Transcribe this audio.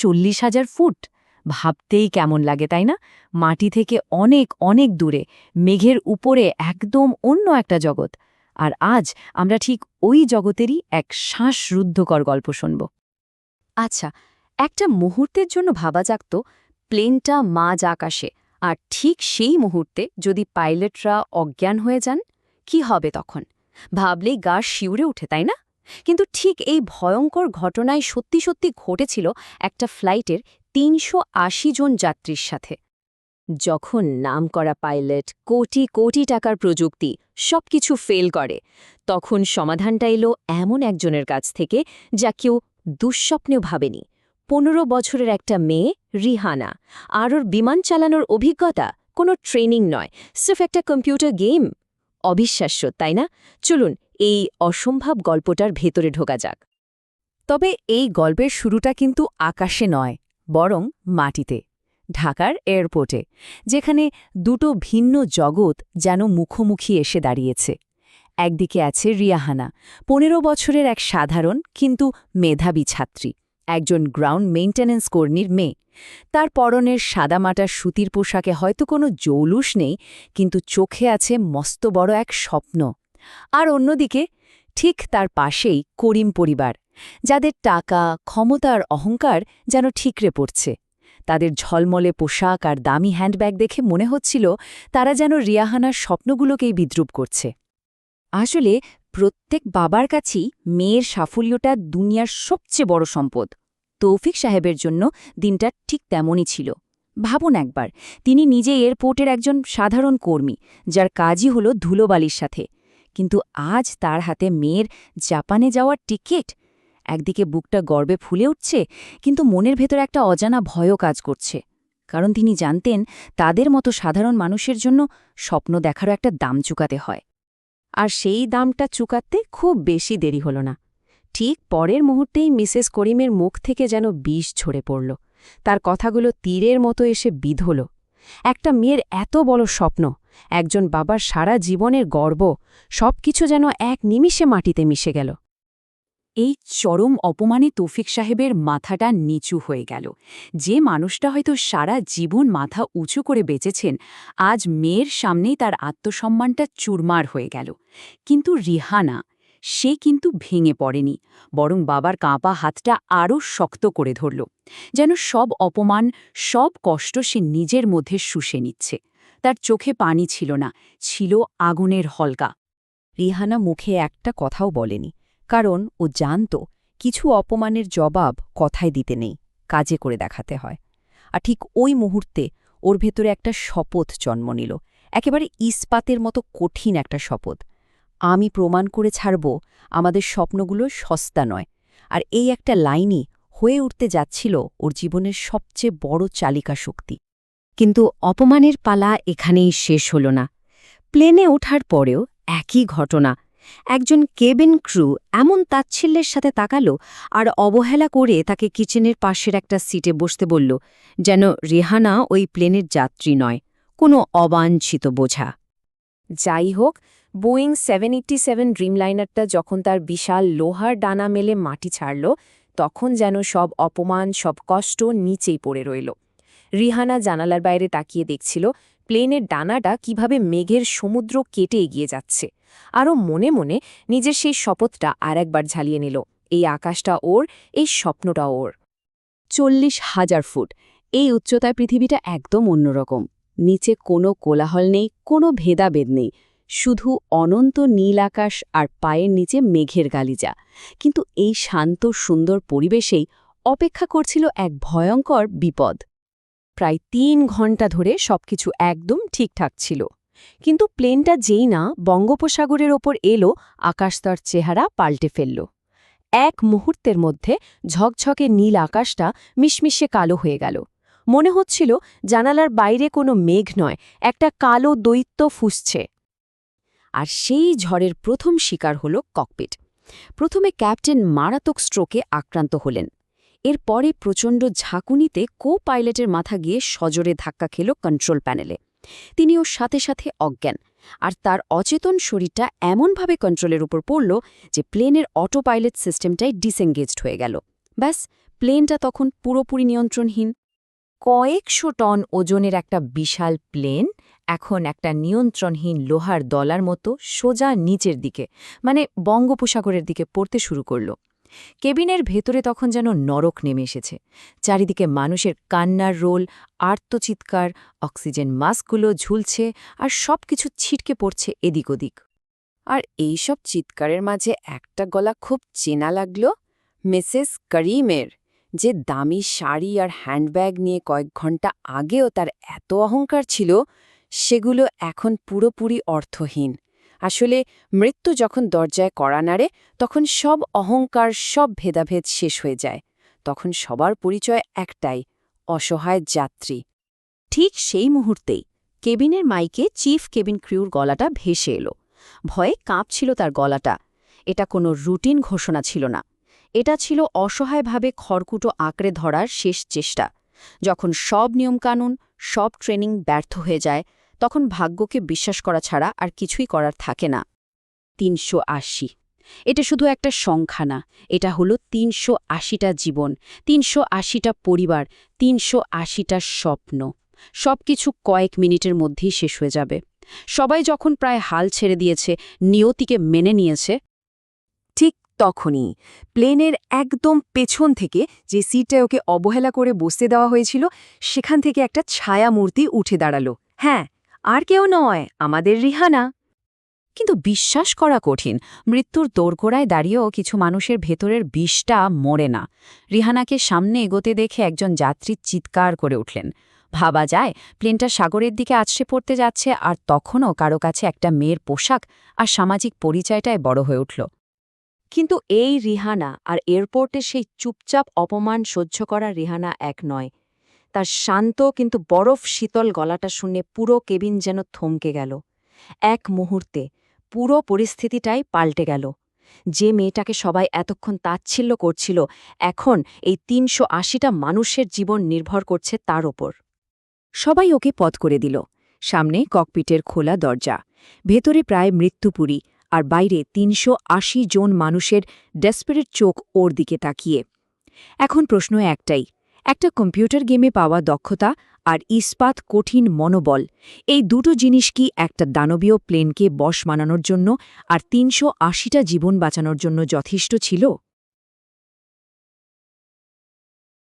চল্লিশ হাজার ফুট। ভাবতেই কেমন লাগে, তাই না? মাটি থেকে অনেক অনেক দূরে, মেঘের উপরে একদম অন্য একটা জগৎ। আর আজ আমরা ঠিক ওই জগতেরই এক শ্বাসরুদ্ধকর গল্প শুনব। আচ্ছা একটা মুহূর্তের জন্য ভাবা যাক তো, প্লেনটা মাঝ আকাশে, আর ঠিক সেই মুহূর্তে যদি পাইলটরা অজ্ঞান হয়ে যান, কি হবে তখন? ভাবলেই গা শিউরে উঠে তাই না? কিন্তু ঠিক এই ভয়ঙ্কর ঘটনায় সত্যি সত্যি ঘটেছিল একটা ফ্লাইটের তিনশো আশি জন যাত্রীর সাথে। যখন নামকরা পাইলট কোটি কোটি টাকার প্রযুক্তি সবকিছু ফেল করে, তখন সমাধানটা এলো এমন একজনের কাছ থেকে যা কেউ দুঃস্বপ্নেও ভাবেনি। পনেরো বছরের একটা মেয়ে, রিহানা, আর ওর বিমান চালানোর অভিজ্ঞতা কোনো ট্রেনিং নয় সির্ফ একটা কম্পিউটার গেম। অবিশ্বাস্য, তাই না? চলুন এই অসম্ভব গল্পটার ভেতরে ঢোকা যাক। তবে এই গল্পের শুরুটা কিন্তু আকাশে নয়, বরং মাটিতে, ঢাকার এয়ারপোর্টে, যেখানে দুটো ভিন্ন জগৎ যেন মুখোমুখি এসে দাঁড়িয়েছে। একদিকে আছে রিয়াহানা, পনেরো বছরের এক সাধারণ, কিন্তু মেধাবী ছাত্রী, একজন গ্রাউন্ড মেইন্টেন্যান্স কর্মীর মেয়ে। তার পরনের সাদামাটা সুতির পোশাকে হয়তো কোনো জৌলুস নেই, কিন্তু চোখে আছে মস্ত বড় এক স্বপ্ন। আর অন্যদিকে, ঠিক তার পাশেই করিম পরিবার, যাদের টাকা, ক্ষমতা আর অহংকার যেন ঠিকরে পড়ছে। তাদের ঝলমলে পোশাক আর দামি হ্যান্ডব্যাগ দেখে মনে হচ্ছিল তারা যেন রিয়াহানার স্বপ্নগুলোকেই বিদ্রুপ করছে। আসলে প্রত্যেক বাবার কাছেই মেয়ের সাফল্যটা দুনিয়ার সবচেয়ে বড় সম্পদ। তৌফিক সাহেবের জন্য দিনটা ঠিক তেমনই ছিল। ভাবুন একবার, তিনি নিজে এয়ারপোর্টের একজন সাধারণ কর্মী, যার কাজই হল ধুলোবালির সাথে। কিন্তু আজ তার হাতে মেয়ের জাপানে যাওয়ার টিকিট। একদিকে বুকটা গর্বে ফুলে উঠছে, কিন্তু মনের ভেতর একটা অজানা ভয়ও কাজ করছে। কারণ তিনি জানতেন তাদের মতো সাধারণ মানুষের জন্য স্বপ্ন দেখারও একটা দাম চুকাতে হয়। আর সেই দামটা চুকাতে খুব বেশি দেরি হল না। ঠিক পরের মুহূর্তেই মিসেস করিমের মুখ থেকে যেন বিষ ঝরে পড়ল। তার কথাগুলো তীরের মতো এসে বিধল। একটা মেয়ের এত বড় স্বপ্ন একজন বাবার সারা জীবনের গর্ব, সবকিছু যেন এক নিমিষে মাটিতে মিশে গেল। এই চরম অপমানে তৌফিক সাহেবের মাথাটা নিচু হয়ে গেল। যে মানুষটা হয়তো সারা জীবন মাথা উঁচু করে বেঁচেছেন, আজ মেয়ের সামনেই তার আত্মসম্মানটা চুরমার হয়ে গেল। কিন্তু রিহানা, সে কিন্তু ভেঙে পড়েনি, বরং বাবার কাঁপা হাতটা আরও শক্ত করে ধরল। যেন সব অপমান, সব কষ্ট সে নিজের মধ্যে শুষে নিচ্ছে। তার চোখে পানি ছিল না, ছিল আগুনের হলকা। রিহানা মুখে একটা কথাও বলেনি, কারণ ও জানত কিছু অপমানের জবাব কথায় দিতে নেই, কাজে করে দেখাতে হয়। আর ঠিক ওই মুহূর্তে ওর ভেতরে একটা শপথ জন্ম নিল, একেবারে ইস্পাতের মতো কঠিন একটা শপথ। আমি প্রমাণ করে ছাড়ব, আমাদের স্বপ্নগুলো সস্তা নয়। আর এই একটা লাইনই হয়ে উঠতে যাচ্ছিল ওর জীবনের সবচেয়ে বড় চালিকা শক্তি। কিন্তু অপমানের পালা এখানেই শেষ হল না। প্লেনে ওঠার পরেও একই ঘটনা। একজন কেবিন ক্রু এমন তাচ্ছিল্যের সাথে তাকালো আর অবহেলা করে তাকে কিচেনের পাশের একটা সিটে বসতে বলল, যেন রেহানা ওই প্লেনের যাত্রী নয়, কোনো অবাঞ্ছিত বোঝা। যাই হোক, বোয়িং সেভেন এইট্টি সেভেন ড্রিমলাইনারটা যখন তার বিশাল লোহার ডানা মেলে মাটি ছাড়ল, তখন যেন সব অপমান, সব কষ্ট নিচেই পড়ে রইল। রিহানা জানালার বাইরে তাকিয়ে দেখছিল প্লেনের ডানাটা কীভাবে মেঘের সমুদ্র কেটে এগিয়ে যাচ্ছে। আরও মনে মনে নিজের সেই শপথটা আর একবার ঝালিয়ে নিল। এই আকাশটা ওর, এই স্বপ্নটা ওর। চল্লিশ হাজার ফুট। এই উচ্চতায় পৃথিবীটা একদম অন্যরকম। নিচে কোনো কোলাহল নেই, কোনো ভেদাভেদ নেই। শুধু অনন্ত নীল আকাশ আর পায়ের নিচে মেঘের গালিজা। কিন্তু এই শান্ত সুন্দর পরিবেশেই অপেক্ষা করছিল এক ভয়ঙ্কর বিপদ। প্রায় তিন ঘণ্টা ধরে সবকিছু একদম ঠিকঠাক ছিল। কিন্তু প্লেনটা যেই না, বঙ্গোপসাগরের ওপর এলো, আকাশ তার চেহারা পাল্টে ফেলল। এক মুহূর্তের মধ্যে ঝকঝকে নীল আকাশটা মিশমিশে কালো হয়ে গেল। মনে হচ্ছিল জানালার বাইরে কোনো মেঘ নয়, একটা কালো দৈত্য ফুসছে। আর সেই ঝড়ের প্রথম শিকার হল ককপিট। প্রথমে ক্যাপ্টেন মারাত্মক স্ট্রোকে আক্রান্ত হলেন। এরপরে প্রচণ্ড ঝাঁকুনিতে কো পাইলটের মাথা গিয়ে সজোরে ধাক্কা খেল কন্ট্রোল প্যানেলে। তিনি ওর সাথে সাথে অজ্ঞান, আর তার অচেতন শরীরটা এমনভাবে কন্ট্রোলের উপর পড়ল যে প্লেনের অটো পাইলট সিস্টেমটাই ডিসেঙ্গেজড হয়ে গেল। ব্যাস, প্লেনটা তখন পুরোপুরি নিয়ন্ত্রণহীন। কয়েকশো টন ওজনের একটা বিশাল প্লেন এখন একটা নিয়ন্ত্রণহীন লোহার দলার মতো সোজা নিচের দিকে মানে বঙ্গোপসাগরের দিকে পড়তে শুরু করল। কেবিনের ভেতরে তখন যেন নরক নেমে এসেছে। চারিদিকে মানুষের কান্নার রোল, আর্তচিৎকার, অক্সিজেন মাস্কগুলো ঝুলছে আর সব কিছু ছিটকে পড়ছে এদিক ওদিক। আর এইসব চিৎকারের মাঝে একটা গলা খুব চেনা লাগল, মিসেস করিমের, যে দামি শাড়ি আর হ্যান্ডব্যাগ নিয়ে কয়েক ঘণ্টা আগেও তার এত অহংকার ছিল, সেগুলো এখন পুরোপুরি অর্থহীন। আসলে মৃত্যু যখন দরজায় কড়া নাড়ে, তখন সব অহংকার, সব ভেদাভেদ শেষ হয়ে যায়। তখন সবার পরিচয় একটাই, অসহায় যাত্রী। ঠিক সেই মুহূর্তেই কেবিনের মাইকে চিফ কেবিন ক্রিউর গলাটা ভেসে এলো। ভয়ে কাঁপছিল তার গলাটা। এটা কোনো রুটিন ঘোষণা ছিল না। এটা ছিল অসহায়ভাবে খড়কুটো আঁকড়ে ধরার শেষ চেষ্টা। যখন সব নিয়মকানুন, সব ট্রেনিং ব্যর্থ হয়ে যায় তখন ভাগ্যকে বিশ্বাস করা ছাড়া আর কিছুই করার থাকে না। তিনশো আশি। এটা শুধু একটা সংখ্যা না, এটা হলো তিনশো আশিটা জীবন, তিনশো আশিটা পরিবার, তিনশো আশিটা স্বপ্ন। সবকিছু কয়েক মিনিটের মধ্যেই শেষ হয়ে যাবে। সবাই যখন প্রায় হাল ছেড়ে দিয়েছে, নিয়তিকে মেনে নিয়েছে, ঠিক তখনই প্লেনের একদম পেছন থেকে যে সিটটায় ওকে অবহেলা করে বসতে দেওয়া হয়েছিল, সেখান থেকে একটা ছায়া মূর্তি উঠে দাঁড়াল। হ্যাঁ আর কেউ নয়, আমাদের রিহানা। কিন্তু বিশ্বাস করা কঠিন। মৃত্যুর দোরগোড়ায় দাঁড়িয়েও কিছু মানুষের ভেতরের বিষটা মরে না। রিহানাকে সামনে এগোতে দেখে একজন যাত্রী চিৎকার করে উঠলেন। ভাবা যায়, প্লেনটা সাগরের দিকে আছড়ে পড়তে যাচ্ছে আর তখনও কারও কাছে একটা মেয়ের পোশাক আর সামাজিক পরিচয়টায় বড় হয়ে উঠল। কিন্তু এই রিহানা আর এয়ারপোর্টে সেই চুপচাপ অপমান সহ্য করা রিহানা এক নয়। তার শান্ত কিন্তু বরফ শীতল গলাটা শুনে পুরো কেবিন যেন থমকে গেল। এক মুহূর্তে পুরো পরিস্থিতিটাই পাল্টে গেল। যে মেয়েটাকে সবাই এতক্ষণ তাচ্ছিল্য করছিল, এখন এই তিনশো আশিটা মানুষের জীবন নির্ভর করছে তার ওপর। সবাই ওকে পথ করে দিল। সামনে ককপিটের খোলা দরজা, ভেতরে প্রায় মৃত্যুপুরী আর বাইরে তিনশো আশি জন মানুষের ডেসপারেট চোখ ওর দিকে তাকিয়ে। এখন প্রশ্ন একটাই একটা কম্পিউটার গেমে পাওয়া দক্ষতা আর ইস্পাত কঠিন মনোবল। এই দুটো জিনিস কি একটা দানবীয় প্লেনকে বশ মানানোর জন্য আর তিনশো আশিটা জীবন বাঁচানোর জন্য যথেষ্ট ছিল?